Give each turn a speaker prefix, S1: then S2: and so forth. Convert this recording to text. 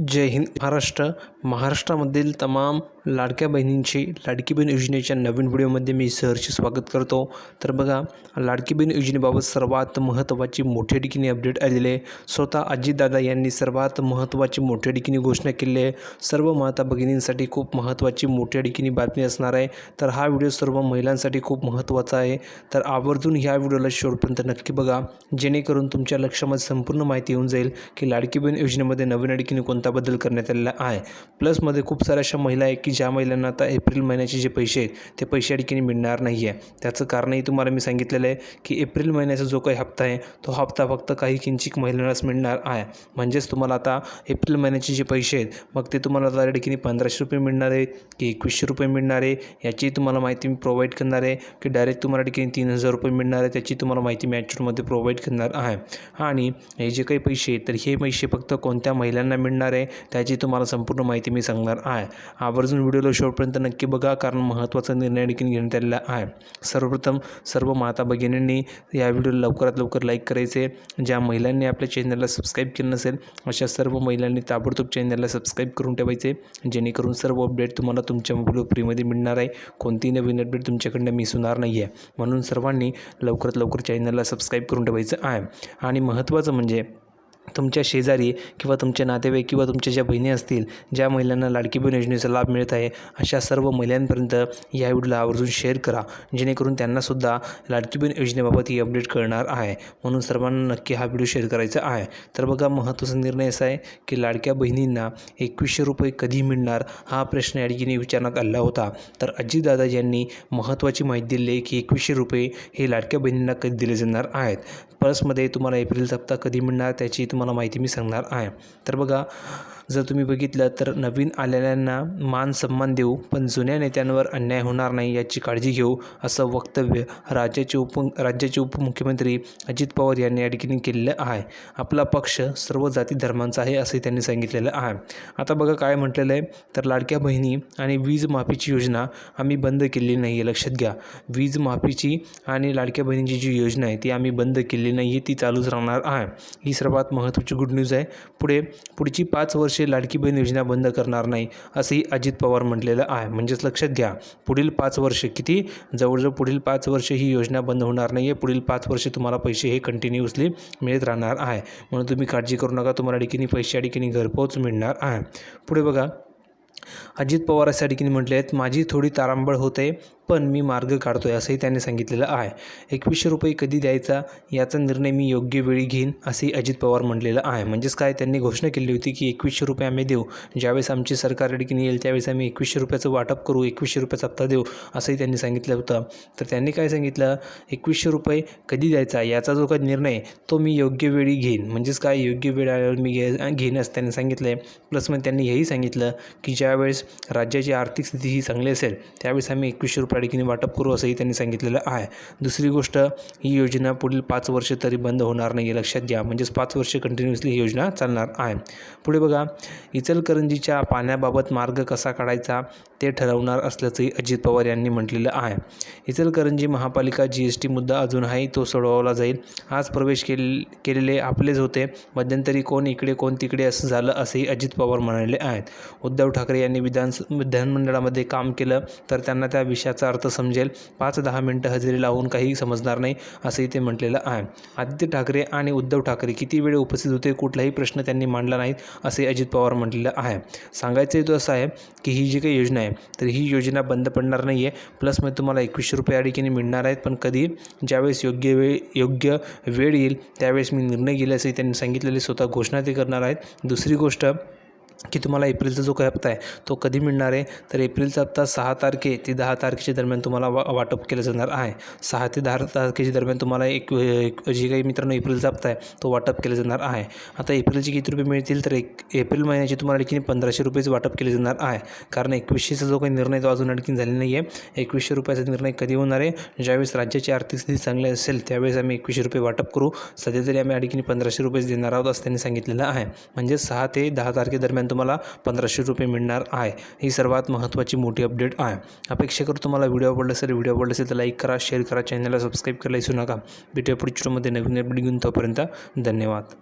S1: जय हिंद महाराष्ट्र. महाराष्ट्रामधील तमाम लाडक्या बहिणींची लाडकी बहीण योजनेच्या नवीन व्हिडिओमध्ये मी सहर्ष स्वागत करतो. तर बघा लाडकी बहीण योजनेबाबत सर्वात महत्त्वाची मोठ्या ठिकाणी अपडेट आलेले आहे. स्वतः अजितदादा यांनी सर्वात महत्त्वाची मोठ्या ठिकाणी घोषणा केली आहे. सर्व माता भगिनींसाठी खूप महत्त्वाची मोठ्या ठिकाणी बातमी असणार आहे. तर हा व्हिडिओ सर्व महिलांसाठी खूप महत्त्वाचा आहे. तर आवर्जून ह्या व्हिडिओला शेवटपर्यंत नक्की बघा. जेणेकरून तुमच्या लक्षामध्ये संपूर्ण माहिती येऊन जाईल की लाडकी बहीण योजनेमध्ये नवीन ठिकाणी कोणता बदल करण्यात आलेला आहे. प्लसमध्ये खूप साऱ्या अशा महिला आहे की की ज्या महिलांना आता एप्रिल महिन्याचे जे पैसे आहेत ते पैसे अडकीने मिळणार नाही आहे. त्याचं कारणही तुम्हाला मी सांगितलेलं आहे की एप्रिल महिन्याचा जो काही हप्ता आहे तो हप्ता फक्त काही किंचित महिलांनाच मिळणार आहे. म्हणजेच तुम्हाला आता एप्रिल महिन्याचे जे पैसे आहेत मग ते तुम्हाला आता अडकीने ठिकाणी पंधराशे रुपये मिळणार आहे की एकवीसशे रुपये मिळणार आहे याची तुम्हाला माहिती मी प्रोव्हाइड करणार आहे की डायरेक्ट तुम्हाला अडकीने ठिकाणी तीन हजार रुपये मिळणार आहे त्याची तुम्हाला माहिती मी ॲक्च्युअलमध्ये प्रोव्हाइड करणार आहे. आणि हे जे काही पैसे आहेत तर हे पैसे फक्त कोणत्या महिलांना मिळणार आहे त्याची तुम्हाला संपूर्ण माहिती मी सांगणार आहे. आवर्जून व्हिडिओला शेवटपर्यंत नक्की बघा कारण महत्त्वाचा निर्णय देखील घेण्यात आलेला आहे. सर्वप्रथम सर्व माता भगिनींनी या व्हिडिओला लवकरात लवकर लाईक करायचे. ज्या महिलांनी आपल्या चॅनलला सबस्क्राईब केलं नसेल अशा सर्व महिलांनी ताबडतोब चॅनलला सबस्क्राईब करून ठेवायचे. जेणेकरून सर्व अपडेट तुम्हाला तुमच्या मोबाईलवर फ्रीमध्ये मिळणार आहे. कोणतीही नवीन अपडेट तुमच्याकडनं मिस होणार नाही आहे म्हणून सर्वांनी लवकरात लवकर चॅनलला सबस्क्राईब करून ठेवायचं आहे. आणि महत्त्वाचं म्हणजे तुमच्या शेजारी किंवा तुमचे नातेवाईक किंवा तुमच्या ज्या बहिणी असतील ज्या महिलांना लाडकी बहीण योजनेचा लाभ मिळत आहे अशा सर्व महिलांपर्यंत या व्हिडिओला आवर्जून शेअर करा. जेणेकरून त्यांनासुद्धा लाडकी बहीण योजनेबाबत ही अपडेट कळणार आहे. म्हणून सर्वांना नक्की हा व्हिडिओ शेअर करायचा आहे. तर बघा महत्त्वाचा निर्णय असा आहे की लाडक्या बहिणींना एकवीसशे रुपये कधी मिळणार हा प्रश्न या ठिकाणी विचारण्यात आला होता. तर अजितदादा यांनी महत्त्वाची माहिती दिली की एकवीसशे रुपये हे लाडक्या बहिणींना कधी दिले जाणार आहेत. प्लसमध्ये तुम्हाला एप्रिलचा हप्ता कधी मिळणार त्याची तुम्हाला माहिती मी सांगणार आहे. तर बघा जर तुम्ही बघितलं तर नवीन आलेल्यांना मान सन्मान देऊ पण जुन्या नेत्यांवर अन्याय होणार नाही याची काळजी घेऊ असं वक्तव्य राज्याचे उप राज्याचे उपमुख्यमंत्री अजित पवार यांनी या ठिकाणी केलेलं आहे. आपला पक्ष सर्व जाती धर्मांचा आहे असे त्यांनी सांगितलेलं आहे. आता बघा काय म्हटलेलं आहे. तर लाडक्या बहिणी आणि वीज माफीची योजना आम्ही बंद केलेली नाही आहे लक्षात घ्या. वीज माफीची आणि लाडक्या बहिणीची जी योजना आहे ती आम्ही बंद केलेली नाही आहे ती चालूच राहणार आहे. ही सर्वात महत्त्वाची गुड न्यूज आहे. पुढे पुढची पाच वर्षे लाडकी बहीण योजना बंद करणार नाही असंही अजित पवार म्हटलेलं आहे. म्हणजेच लक्षात घ्या पुढील पाच वर्ष किती? जवळजवळ पुढील पाच वर्ष ही योजना बंद होणार नाही आहे पुढील पाच वर्षे तुम्हाला पैसे हे कंटिन्युअसली मिळत राहणार आहे. म्हणून तुम्ही काळजी करू नका. तुम्हाला ठिकाणी पैसे या घरपोच मिळणार आहे. पुढे बघा अजित पवार अशा ठिकाणी म्हटले आहेत माझी थोडी तारांबळ होते. पण मी मार्ग काढतो आहे असंही त्यांनी सांगितलेलं आहे. एकवीसशे रुपये कधी द्यायचा याचा निर्णय मी योग्य वेळी घेईन असंही अजित पवार म्हटलेलं आहे. म्हणजेच काय? त्यांनी घोषणा केली होती की एकवीसशे रुपये आम्ही देऊ. ज्यावेळेस आमची सरकार अडकीने येईल त्यावेळेस आम्ही एकवीसशे रुपयाचं वाटप करू एकवीसशे रुपयाचा हप्ता देऊ असंही त्यांनी सांगितलं होतं. तर त्यांनी काय सांगितलं? एकवीसशे रुपये कधी द्यायचा याचा जो काही निर्णय तो मी योग्य वेळी घेईन. म्हणजेच काय? योग्य वेळ आल्यावर मी घे घेईन असं त्यांनी सांगितलं आहे प्लस मग त्यांनी हेही सांगितलं की ज्यावेळेस राज्याची आर्थिक स्थिती ही चांगली असेल त्यावेळेस आम्ही एकवीसशे रुपये ठिकाणी वाटप करू असंही त्यांनी सांगितलेलं आहे. दुसरी गोष्ट ही योजना पुढील पाच वर्ष तरी बंद होणार नाही लक्षात घ्या. म्हणजेच पाच वर्ष कंटिन्युअसली ही योजना चालणार आहे. पुढे बघा इचलकरंजीच्या पाण्याबाबत मार्ग कसा काढायचा ते ठरवणार असल्याचंही अजित पवार यांनी म्हटलेलं आहे. इचलकरंजी महापालिका जी एस टी मुद्दा अजूनही तो सोडवला जाईल. आज प्रवेश केले केलेले आपलेच होते. मध्यंतरी कोण इकडे कोण तिकडे असं झालं असंही अजित पवार म्हणाले आहेत. उद्धव ठाकरे यांनी विधान विधानमंडळामध्ये काम केलं तर त्यांना त्या विषयाचा अर्थ समजेल. पाच दहा मिनटं हजेरी लावून काही समजणार नाही असंही ते म्हटलेलं आहे. आदित्य ठाकरे आणि उद्धव ठाकरे किती वेळ उपस्थित होते कुठलाही प्रश्न त्यांनी मांडला नाहीत असे अजित पवार म्हटलेलं आहे. सांगायचं हेतू असं आहे की ही जी काही योजना आहे तर ही योजना बंद पडणार नाही आहे प्लस मग तुम्हाला एकवीसशे रुपये या मिळणार आहेत पण कधी? ज्यावेळेस योग्य वेळ योग्य वेळ येईल त्यावेळेस मी निर्णय घेईल असंही त्यांनी सांगितलेले स्वतः घोषणा ते करणार आहेत. दुसरी गोष्ट की तुम्हाला एप्रिलचा जो काही हप्ता आहे तो कधी मिळणार आहे? तर एप्रिलचा हप्ता सहा तारखे ते दहा तारखेच्या दरम्यान तुम्हाला वा वाटप केलं जाणार आहे. सहा ते दहा तारखेच्या दरम्यान तुम्हाला एक एक जी काही मित्रांनो एप्रिलचा हप्ता आहे तो वाटप केला जाणार आहे. आता एप्रिलचे किती रुपये मिळतील? तर एक एप्रिल महिन्याचे तुम्हाला आणखी पंधराशे रुपयेच वाटप केले जाणार आहे. कारण एकवीसशेचा जो काही निर्णय तो अजून आणखी झालेला नाही आहे. एकवीसशे रुपयाचा निर्णय कधी होणार आहे? ज्यावेळेस राज्याची आर्थिक स्थिती चांगली असेल त्यावेळेस आम्ही एकवीसशे रुपये वाटप करू. सध्या तरी आम्ही आणखी पंधराशे रुपयेच देणार आहोत असं त्यांनी सांगितलेलं आहे. म्हणजे सहा ते दहा तारखेदरम्यान तुम्हाला पंधराशे रुपये मिळणार आहे. ही सर्वात महत्त्वाची मोठी अपडेट आहे. अपेक्षा करू तुम्हाला व्हिडिओ आवडला असेल व्हिडिओ आवडला असेल तर लाईक करा शेअर करा चॅनलला सबस्क्राईब करायला विसरू नका. भेटूया पुढच्या व्हिडिओमध्ये नवीन अपडेट घेऊन तोपर्यंत धन्यवाद.